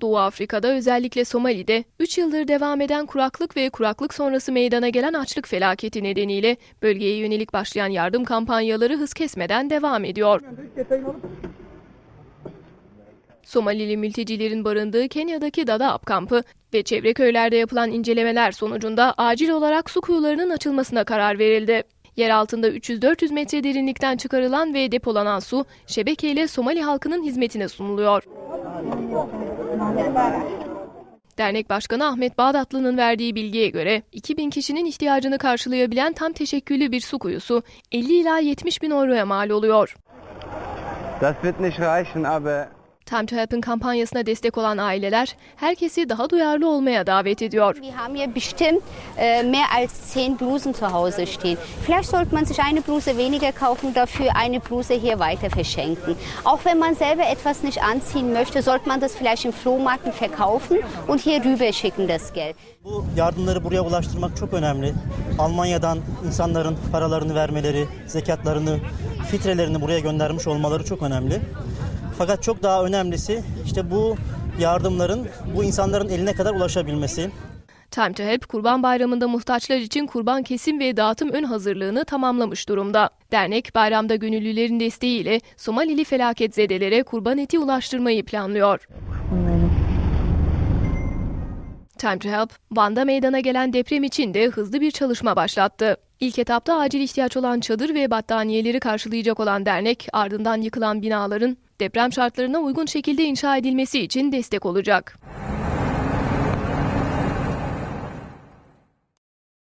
Doğu Afrika'da özellikle Somali'de 3 yıldır devam eden kuraklık ve kuraklık sonrası meydana gelen açlık felaketi nedeniyle bölgeye yönelik başlayan yardım kampanyaları hız kesmeden devam ediyor. Somalili mültecilerin barındığı Kenya'daki Dadaab kampı ve çevre köylerde yapılan incelemeler sonucunda acil olarak su kuyularının açılmasına karar verildi. Yer altında 300-400 metre derinlikten çıkarılan ve depolanan su şebekeyle Somali halkının hizmetine sunuluyor. Dernek Başkanı Ahmet Bağdatlı'nın verdiği bilgiye göre 2000 kişinin ihtiyacını karşılayabilen tam teşekküllü bir su kuyusu 50 ila 70 bin euroya mal oluyor. Time to Help'in kampanyasına destek olan aileler herkesi daha duyarlı olmaya davet ediyor. Wir haben hier bestimmt äh, mehr als zehn Blusen zu Hause stehen. Vielleicht sollte man sich eine Bluse weniger kaufen, dafür eine Bluse hier weiter verschenken. Auch wenn man selber etwas nicht anziehen möchte, sollte man das vielleicht im Flohmarkt verkaufen und hier rüber schicken das Geld. Bu yardımları buraya ulaştırmak çok önemli. Almanya'dan insanların paralarını vermeleri, zekatlarını, fitrelerini buraya göndermiş olmaları çok önemli. Fakat çok daha önemlisi işte bu yardımların bu insanların eline kadar ulaşabilmesi. Time to Help Kurban Bayramı'nda muhtaçlar için kurban kesim ve dağıtım ön hazırlığını tamamlamış durumda. Dernek bayramda gönüllülerin desteğiyle Somalili felaketzedelere kurban eti ulaştırmayı planlıyor. Time to Help, Van'da meydana gelen deprem için de hızlı bir çalışma başlattı. İlk etapta acil ihtiyaç olan çadır ve battaniyeleri karşılayacak olan dernek, ardından yıkılan binaların deprem şartlarına uygun şekilde inşa edilmesi için destek olacak.